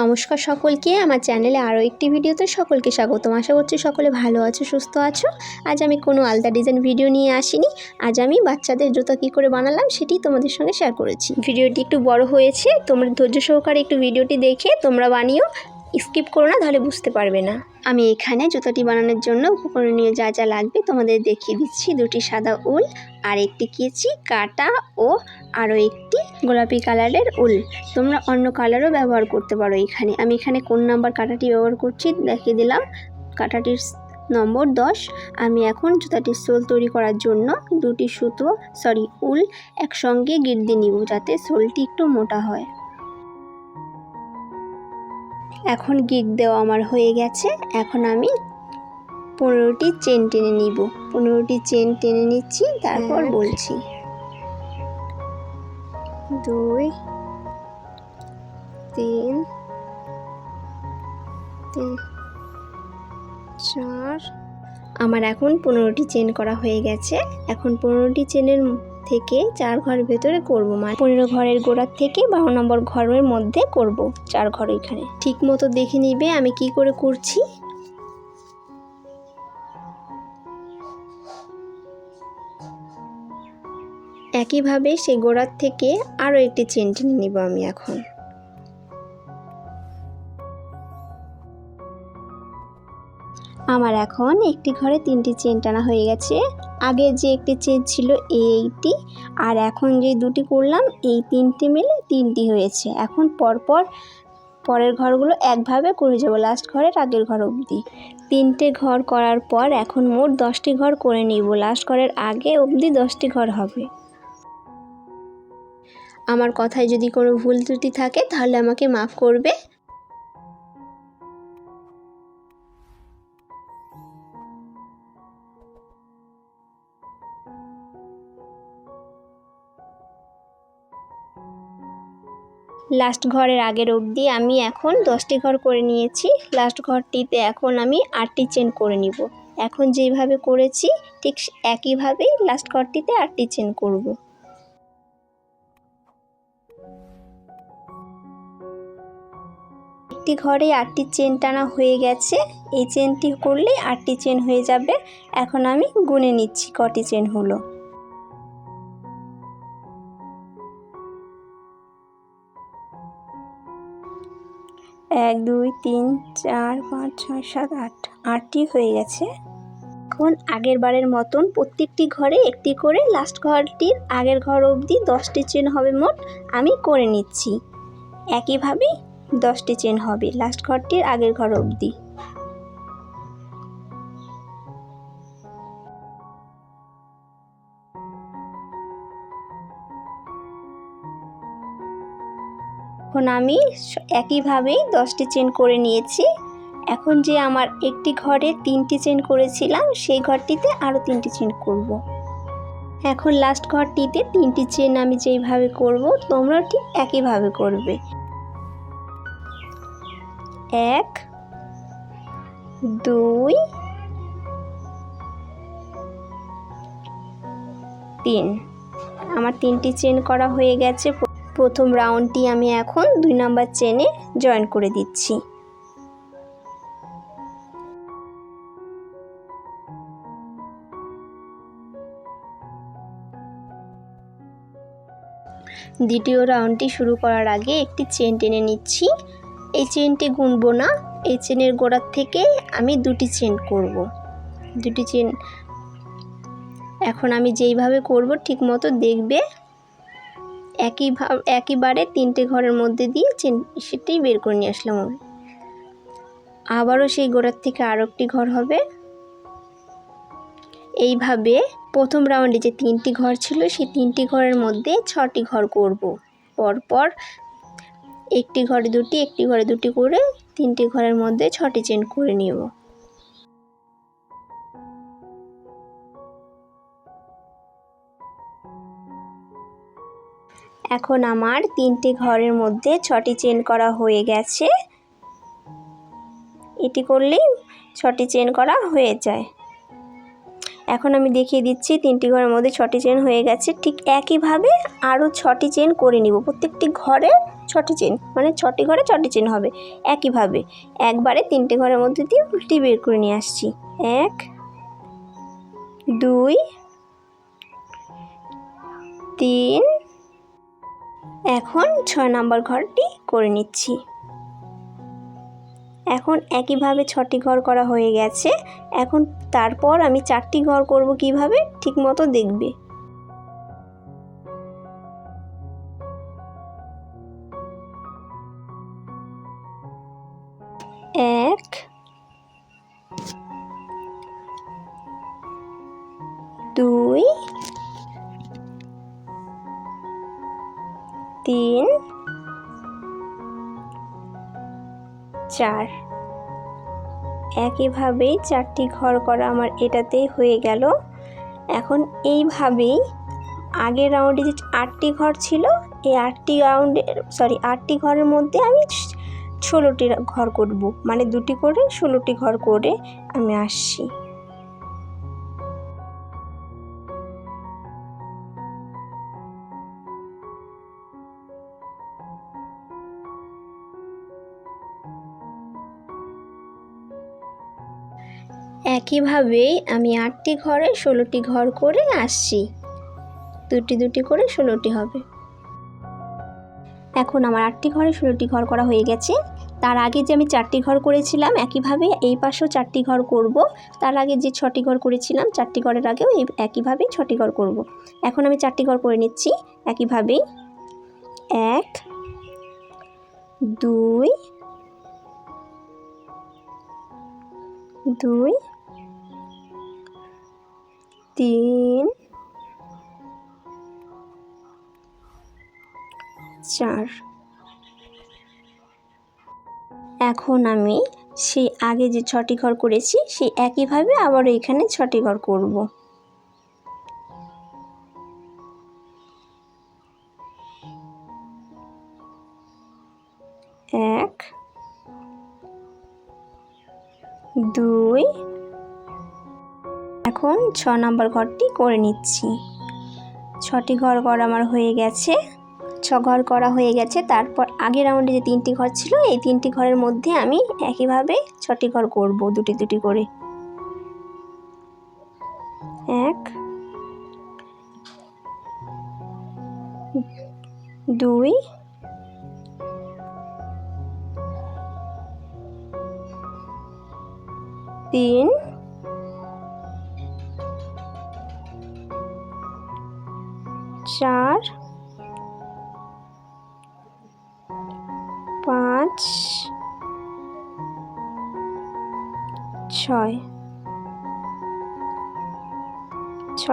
নমস্কার সকলকে। আমার চ্যানেলে আরও একটি ভিডিওতে সকলকে স্বাগতম। আশা করছি সকলে ভালো আছো, সুস্থ আছো। আজ আমি কোনো আলাদা ডিজাইন ভিডিও নিয়ে আসিনি। আজ আমি বাচ্চাদের জুতো কী করে বানালাম সেটি তোমাদের সঙ্গে শেয়ার করেছি। ভিডিওটি একটু বড় হয়েছে, তোমরা ধৈর্য সহকারে একটু ভিডিওটি দেখে তোমরা বানিও। স্কিপ করো না, তাহলে বুঝতে পারবে না। আমি এখানে জুতোটি বানানোর জন্য উপকরণীয় যা যা লাগবে তোমাদের দেখিয়ে দিচ্ছি। দুটি সাদা উল আর একটি কেচি, কাটা ও আরও একটি গোলাপি কালারের উল। তোমরা অন্য কালারও ব্যবহার করতে পারো এখানে। আমি এখানে কোন নাম্বার কাঁটাটি ব্যবহার করছি দেখিয়ে দিলাম। কাঁটাটির নম্বর দশ। আমি এখন জুতাটির সোল তৈরি করার জন্য দুটি সুতো, সরি, উল একসঙ্গে গিট দিয়ে নিব যাতে সোলটি একটু মোটা হয়। এখন গিট দেওয়া আমার হয়ে গেছে এখন আমি পনেরোটি চেন টেনে নিব। পনেরোটি চেন টেনে নিচ্ছি তারপর বলছি। দুই তিন তিন চার। আমার এখন পনেরোটি চেন করা হয়ে গেছে এখন পনেরোটি চেনের থেকে চার ঘর ভেতরে করব মানে পনেরো ঘরের গোড়ার থেকে বারো নম্বর ঘরের মধ্যে করব চার ঘর এখানে ঠিক মতো দেখে নিবে আমি কি করে করছি। একইভাবে সেই গোড়ার থেকে আরও একটি চেন টেনে নিব আমি এখন। আমার এখন একটি ঘরে তিনটি চেন টানা হয়ে গেছে। আগে যে একটি চেন ছিল এইটি, আর এখন যে দুটি করলাম, এই তিনটি মিলে তিনটি হয়েছে। এখন পরপর পরের ঘরগুলো একভাবে করে যাব লাস্ট ঘরের আগের ঘর অবধি। তিনটে ঘর করার পর এখন মোট দশটি ঘর করে নিব লাস্ট ঘরের আগে অবধি দশটি ঘর হবে। আমার কথায় যদি কোনো ভুল ত্রুটি থাকে, তাহলে আমাকে মাফ করবে। লাস্ট ঘরের আগের অবধি আমি এখন দশটি ঘর করে নিয়েছি। লাস্ট ঘরটিতে এখন আমি আটটি চেন করে নিব। এখন যেভাবে করেছি, ঠিক একইভাবেই লাস্ট ঘরটিতে আটটি চেন করব। একটি ঘরে আটটি চেন টানা হয়ে গেছে। এই চেনটি করলেই আটটি চেন হয়ে যাবে। এখন আমি গুনে নিচ্ছি কটি চেন হলো। এক, দুই, তিন, চার, পাঁচ, ছয়, সাত, আট, আটটি হয়ে গেছে। এখন আগের বারের মতন প্রত্যেকটি ঘরে একটি করে লাস্ট ঘরটির আগের ঘর অবধি দশটি চেন হবে মোট, আমি করে নিচ্ছি। একইভাবে দশটি চেন হবে লাস্ট ঘরটির আগের ঘর অবধি। এখন আমি একইভাবেই দশটি চেন করে নিয়েছি। এখন যে আমার একটি ঘরে তিনটি চেন করেছিলাম, সেই ঘরটিতে আরও তিনটি চেন করব। এখন লাস্ট ঘরটিতে তিনটি চেন আমি যেইভাবে করব তোমরা ঠিক একইভাবে করবে। এক, দুই, তিন। আমার তিনটি চেন করা হয়ে গেছে। প্রথম রাউন্ডটি আমি এখন দুই নাম্বার চেনে জয়েন করে দিচ্ছি। দ্বিতীয় রাউন্ডটি শুরু করার আগে একটি চেন টেনে নিচ্ছি। এই চেনটি গুনবো না, এই চেনের গোড়ার থেকে আমি দুটি চেন করব। দুটি চেন এখন আমি যেইভাবে করব ঠিক মতো দেখবে একই ভাব একইবারে তিনটে ঘরের মধ্যে দিয়ে চেন, সেটাই বের করে নিয়ে আসলাম আমি। আবারও সেই গোড়ার থেকে আরও একটি ঘর হবে। এইভাবে প্রথম রাউন্ডে যে তিনটি ঘর ছিল, সেই তিনটি ঘরের মধ্যে ছটি ঘর করব। পরপর একটি ঘরে দুটি, একটি ঘরে দুটি করে তিনটি ঘরের মধ্যে ছটি চেন করে নিব। এখন আমার তিনটি ঘরের মধ্যে ছটি চেন করা হয়ে গেছে। এটি করলেই ছটি চেন করা হয়ে যায়। এখন আমি দেখিয়ে দিচ্ছি তিনটি ঘরের মধ্যে ছটি চেন হয়ে গেছে। ঠিক একইভাবে আরও ছটি চেন করে নিব। প্রত্যেকটি ঘরে ছটি চেন মানে ছটি ঘরে ছটি চেন হবে একইভাবে। একবারে তিনটে ঘরের মধ্যে দিয়ে উল্টি বের করে নিয়ে আসছি। এক, দুই, তিন এখন ছয় নম্বর ঘরটি করে নিচ্ছি। এখন একইভাবে ছটি ঘর করা হয়ে গেছে। এখন তারপর আমি চারটি ঘর করব কীভাবে? ঠিক মতো দেখবে। চার। একইভাবেই চারটি ঘর করা আমার এটাতেই হয়ে গেল। এখন এইভাবেই আগের রাউন্ডে যে আটটি ঘর ছিল, এই আটটি রাউন্ডের সরি আটটি ঘরের মধ্যে আমি ষোলোটি ঘর করব। মানে দুটি করে ষোলোটি ঘর করে আমি আসছি। একইভাবেই আমি আটটি ঘরে ষোলোটি ঘর করে আসছি? দুটি দুটি করে ষোলোটি হবে। এখন আমার আটটি ঘরে ষোলোটি ঘর করা হয়ে গেছে। তার আগে যে আমি চারটি ঘর করেছিলাম, একইভাবে এই পাশেও চারটি ঘর করব। তার আগে যে ছটি ঘর করেছিলাম, চারটি ঘরের আগেও এই একইভাবেই ছটি ঘর করব। এখন আমি চারটি ঘর করে নিচ্ছি। একইভাবেই এক, দুই দুই তিন, চার। এখন আমি সেই আগে যে ছটি ঘর করেছি, সেই একইভাবে আবার এখানে ছটি ঘর করব। এক, দুই এখন ছ নম্বর ঘরটি করে নিচ্ছি। ছটি ঘর করা আমার হয়ে গেছে। ছ ঘর করা হয়ে গেছে। তারপর আগের রাউন্ডে যে তিনটি ঘর ছিল, এই তিনটি ঘরের মধ্যে আমি একইভাবে ছটি ঘর করব, দুটি দুটি করে। এক, দুই, তিন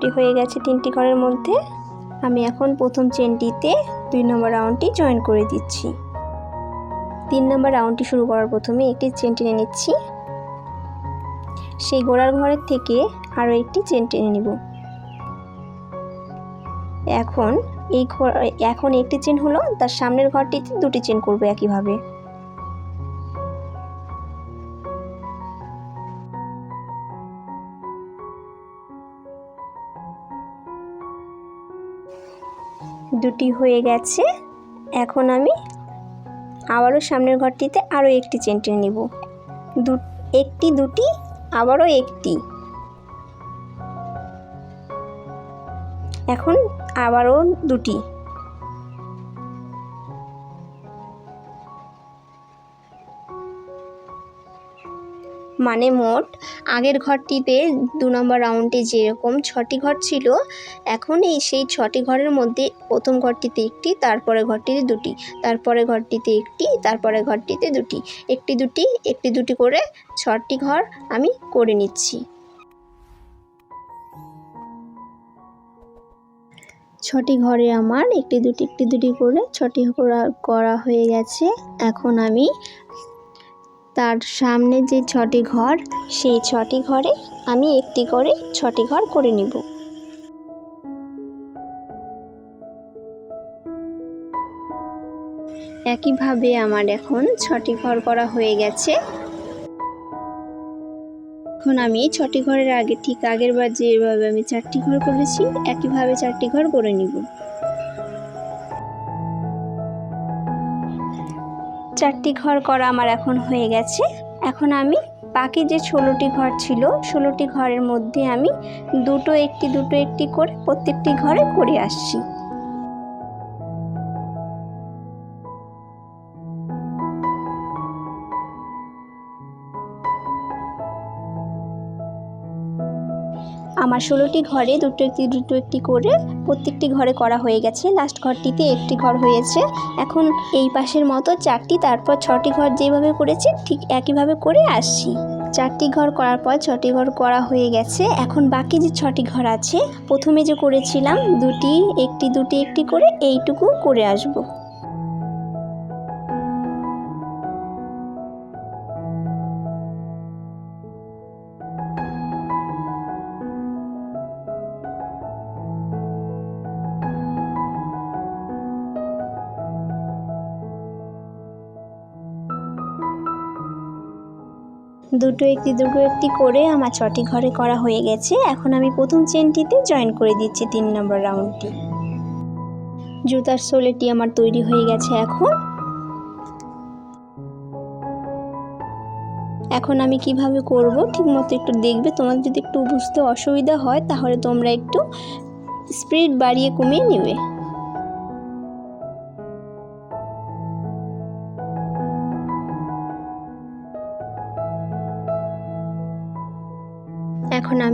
ছটি হয়ে গেছে তিনটি ঘরের মধ্যে। আমি এখন প্রথম চেনটিতে দুই নম্বর রাউন্ডটি জয়েন করে দিচ্ছি। তিন নম্বর রাউন্ডটি শুরু করার প্রথমে একটি চেন টেনে নিচ্ছি। সেই গোড়ার ঘরের থেকে আরও একটি চেন টেনে নিব। এখন এই ঘর এখন একটি চেন হলো তার সামনের ঘরটিতে দুটি চেন করবে একইভাবে। দুটি হয়ে গেছে। এখন আমি আবারও সামনের ঘরটিতে আরও একটি চেন টেনে নিব। দু, একটি দুটি, আবারও একটি। এখন আবারও দুটি। মানে মোট আগের ঘরটিতে দু নম্বর রাউন্ডে যেরকম ছটি ঘর ছিল, এখন এই সেই ছটি ঘরের মধ্যে প্রথম ঘরটিতে একটি তারপরে ঘরটিতে দুটি তারপরে ঘরটিতে একটি তারপরে ঘরটিতে দুটি। একটি দুটি একটি দুটি করে ছটি ঘর আমি করে নিচ্ছি। ছটি ঘরে আমার একটি দুটি একটি দুটি করে ছটি করা করা হয়ে গেছে। এখন আমি তার সামনে যে ছটি ঘর, সেই ছটি ঘরে আমি একটি করে ছটি ঘর করে নিব। একইভাবে আমার এখন ছটি ঘর করা হয়ে গেছে। এখন আমি ছটি ঘরের আগে, ঠিক আগের বার যেভাবে আমি চারটি ঘর করেছি, একইভাবে চারটি ঘর করে নিব। চারটি ঘর করা আমার এখন হয়ে গেছে। এখন আমি বাকি যে ষোলোটি ঘর ছিল, ষোলোটি ঘরের মধ্যে আমি দুটো একটি দুটো একটি করে প্রত্যেকটি ঘরে করে আসছি। আমার ষোলোটি ঘরে দুটো একটি দুটো একটি করে প্রত্যেকটি ঘরে করা হয়ে গেছে। লাস্ট ঘরটিতে একটি ঘর হয়েছে। এখন এই পাশের মতো চারটি, তারপর ছটি ঘর যেভাবে করেছি ঠিক একইভাবে করে আসছি। চারটি ঘর করার পর ছটি ঘর করা হয়ে গেছে। এখন বাকি যে ছটি ঘর আছে, প্রথমে যে করেছিলাম, দুটি, একটি দুটি, একটি করে এইটুকু করে আসব। দুটো একটি দুটো একটি করে আমার ছটি ঘরে করা হয়ে গেছে। এখন আমি প্রথম চেনটিতে জয়েন করে দিচ্ছি তিন নম্বর রাউন্ডটি জুতার সোলেটি আমার তৈরি হয়ে গেছে এখন। এখন আমি কীভাবে করব ঠিকমতো একটু দেখবে। তোমাদের যদি একটু বুঝতে অসুবিধা হয় তাহলে তোমরা একটু স্পিড বাড়িয়ে কমিয়ে নেবে।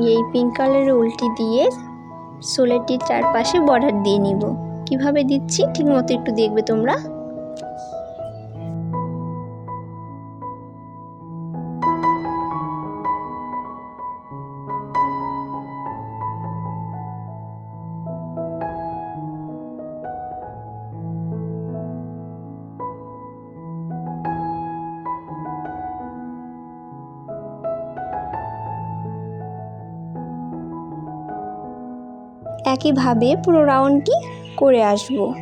আমি এই পিঙ্ক কালারের উল্টি দিয়ে সোলেটির চারপাশে বর্ডার দিয়ে নিব। কীভাবে দিচ্ছি? ঠিক মতো একটু দেখবে তোমরা। একইভাবে পুরো রাউন্ডটি করে আসব।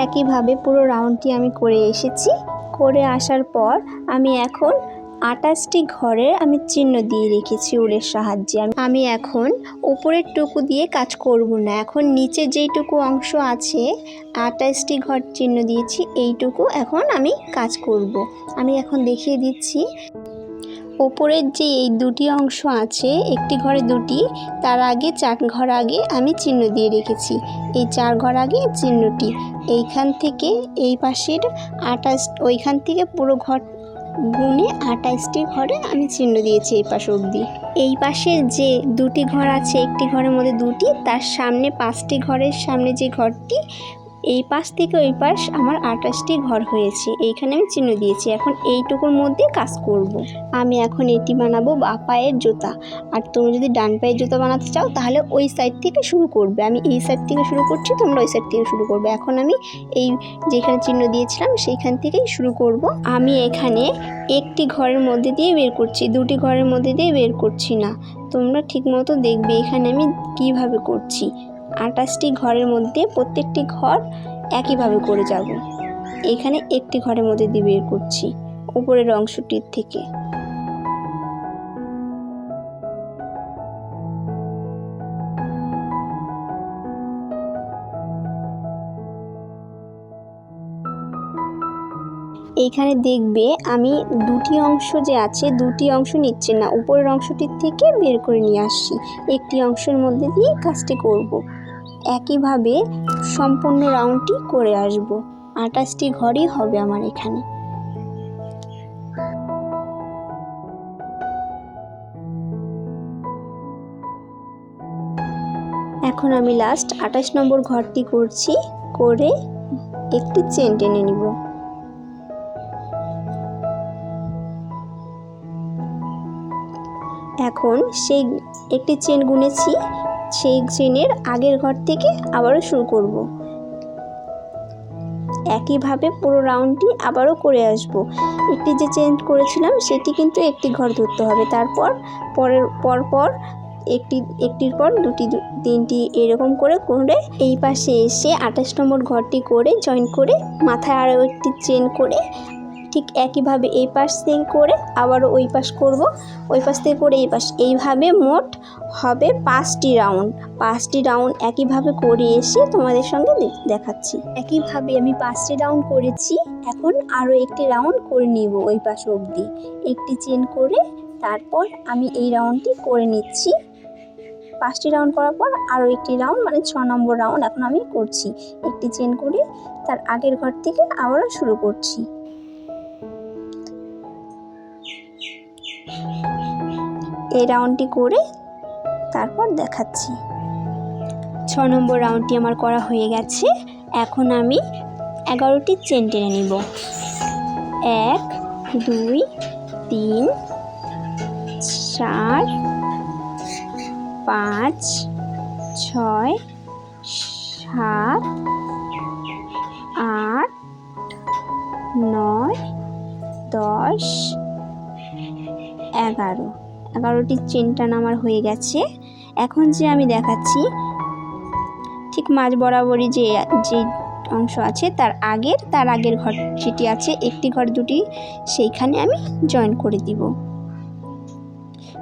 একইভাবে পুরো রাউন্ডটি আমি করে এসেছি। করে আসার পর আমি এখন আটাশটি ঘরে আমি চিহ্ন দিয়ে রেখেছি উলের সাহায্যে। আমি- আমি এখন উপরের টুকু দিয়ে কাজ করব না। এখন নিচে যেইটুকু অংশ আছে আটাশটি ঘর চিহ্ন দিয়েছি, এইটুকু এখন আমি কাজ করব। আমি এখন দেখিয়ে দিচ্ছি ওপরের যে এই দুটি অংশ আছে, একটি ঘরে দুটি, তার আগে চার ঘর আগে আমি চিহ্ন দিয়ে রেখেছি। এই চার ঘর আগে চিহ্নটি। এইখান থেকে এই পাশের আটাশ ওইখান থেকে পুরো ঘর গুনে আটাইশটি ঘরে আমি চিহ্ন দিয়েছি এই পাশ অবধি। এই পাশের যে দুটি ঘর আছে, একটি ঘরের মধ্যে দুটি, তার সামনে পাঁচটি ঘরের সামনে যে ঘরটি এই পাশ থেকে ওই পাশ আমার আটাশটি ঘর হয়েছে। এইখানে আমি চিহ্ন দিয়েছি। এখন এইটুকুর মধ্যে কাজ করব। আমি এখন এটি বানাবো বা পায়ের জুতা। আর তুমি যদি ডান পায়ের জুতা বানাতে চাও, তাহলে ওই সাইড থেকে শুরু করবে। আমি এই সাইড থেকে শুরু করছি, তোমরা ওই সাইড থেকে শুরু করবে। এখন আমি এই যেখানে চিহ্ন দিয়েছিলাম, সেইখান থেকেই শুরু করব। আমি এখানে একটি ঘরের মধ্যে দিয়ে বের করছি। দুটি ঘরের মধ্যে দিয়ে বের করছি না। তোমরা ঠিকমতো দেখবে এখানে আমি কীভাবে করছি। আটাশটি ঘরের মধ্যে প্রত্যেকটি ঘর একইভাবে করে যাব। এখানে একটি ঘরের মধ্যে দিয়ে বের করছি, উপরের অংশটির থেকে। এইখানে দেখবে আমি দুটি অংশ যে আছে, দুটি অংশ নিচ্ছে না, উপরের অংশটির থেকে বের করে নিয়ে আসছি। একটি অংশের মধ্যে দিয়ে কাজটি করব। একইভাবে সম্পূর্ণ রাউন্ডটি করে আসব। আটাশটি ঘরই হবে আমার এখানে। এখন আমি লাস্ট আঠাশ নম্বর ঘরটি করছি, করে একটি চেন টেনে নিব। এখন সেই একটি চেন গুনেছি সেই চেনের আগের ঘর থেকে আবারও শুরু করব। একইভাবে পুরো রাউন্ডটি আবারও করে আসব। একটি যে চেন করেছিলাম, সেটি কিন্তু একটি ঘর ধরতে হবে। তারপর পরের পর পর একটি, একটির পর দুটি তিনটি এরকম করে করে এই পাশে এসে আঠাশ নম্বর ঘরটি করে জয়েন করে মাথায় আরও একটি চেন করে ঠিক একইভাবে এই পাশ থেকে করে আবারও ওই পাশ করব। ওই পাশ থেকে করে এই পাশ। এইভাবে মোট হবে পাঁচটি রাউন্ড পাঁচটি রাউন্ড একইভাবে করে এসে তোমাদের সঙ্গে দেখাচ্ছি। একইভাবে আমি পাঁচটি রাউন্ড করেছি। এখন আরও একটি রাউন্ড করে নিব ওই পাশ অবধি। একটি চেন করে তারপর আমি এই রাউন্ডটি করে নিচ্ছি। পাঁচটি রাউন্ড করার পর আরও একটি রাউন্ড মানে ছ নম্বর রাউন্ড এখন আমি করছি। একটি চেন করে তার আগের ঘর থেকে আবারও শুরু করছি। এই রাউন্ডটি করে তারপর দেখাচ্ছি। ছ নম্বর রাউন্ডটি আমার করা হয়ে গেছে। এখন আমি এগারোটি চেন টেনে নিব। এক, দুই, তিন, চার, পাঁচ, ছয়, সাত, আট, নয়, দশ এগারো। এগারোটি চেন টান আমার হয়ে গেছে। এখন যে আমি দেখাচ্ছি, ঠিক মাঝ বরাবরই যে যে অংশ আছে, তার আগের তার আগের ঘর যেটি আছে, একটি ঘর দুটি, সেইখানে আমি জয়েন করে দিব।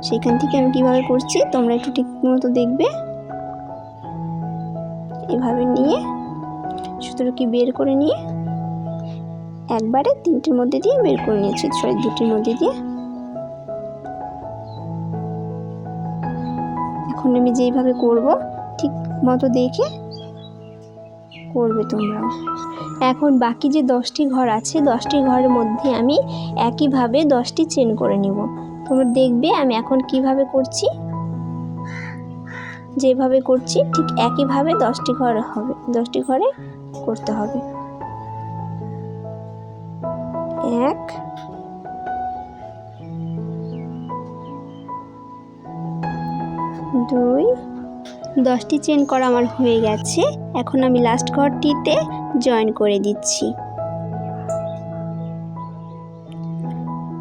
সেইখান থেকে আমি কীভাবে করছি, তোমরা একটু ঠিক মতো দেখবে। এভাবে নিয়ে সুতোটাকে বের করে নিয়ে, একবারে তিনটির মধ্যে দিয়ে বের করে নিয়েছি, সরি, দুটির মধ্যে দিয়ে। আমি যেইভাবে করব, ঠিক মতো দেখে করবে তোমরাও। এখন বাকি যে দশটি ঘর আছে, দশটি ঘরের মধ্যে আমি একইভাবে দশটি চেন করে নিব। তোমরা দেখবে আমি এখন কীভাবে করছি। যেভাবে করছি, ঠিক একইভাবে দশটি ঘর হবে, দশটি ঘরে করতে হবে। এক দুই, দশটি চেন করা আমার হয়ে গেছে। এখন আমি লাস্ট ঘরটিতে জয়েন করে দিচ্ছি।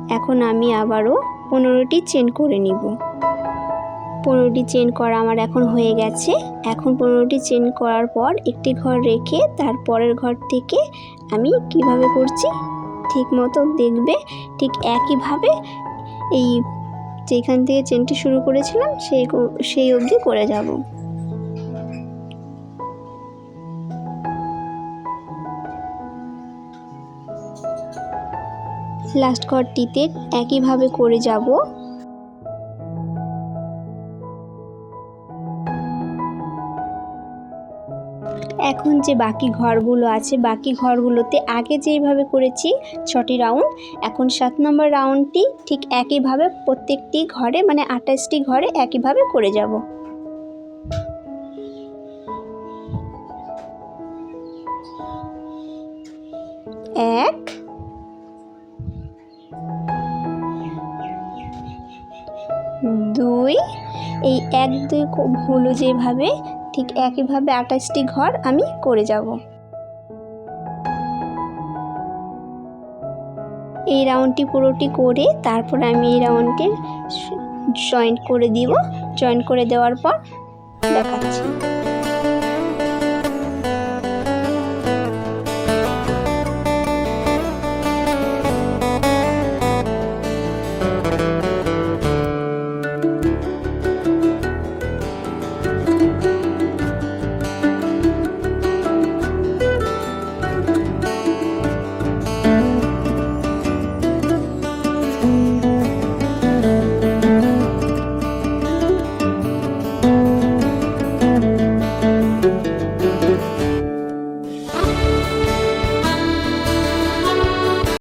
এখন আমি আবারও পনেরোটি চেন করে নিব। পনেরোটি চেন করা আমার এখন হয়ে গেছে। এখন পনেরোটি চেন করার পর একটি ঘর রেখে তার পরের ঘর থেকে আমি কীভাবে করছি? ঠিক মতো দেখবে ঠিক একইভাবে এই যেখান থেকে চেনটি শুরু করেছিলাম, সেই সেই অবধি করে যাব। লাস্ট ঘরটিতে একইভাবে করে যাব। এখন যে বাকি ঘরগুলো আছে, বাকি ঘরগুলোতে আগে যেইভাবে করেছি, ছটি রাউন্ড, এখন সাত নম্বর রাউন্ডটি ঠিক একইভাবে প্রত্যেকটি ঘরে মানে আঠাশটি ঘরে একইভাবে করে যাব। এক, দুই, এই এক, দুই হলো যেভাবে ঠিক একইভাবে আঠাশটি ঘর আমি করে যাব। এই রাউন্ডটি পুরোটি করে তারপর আমি এই রাউন্ডটির জয়েন্ট করে দিব। জয়েন্ট করে দেওয়ার পর দেখাচ্ছি।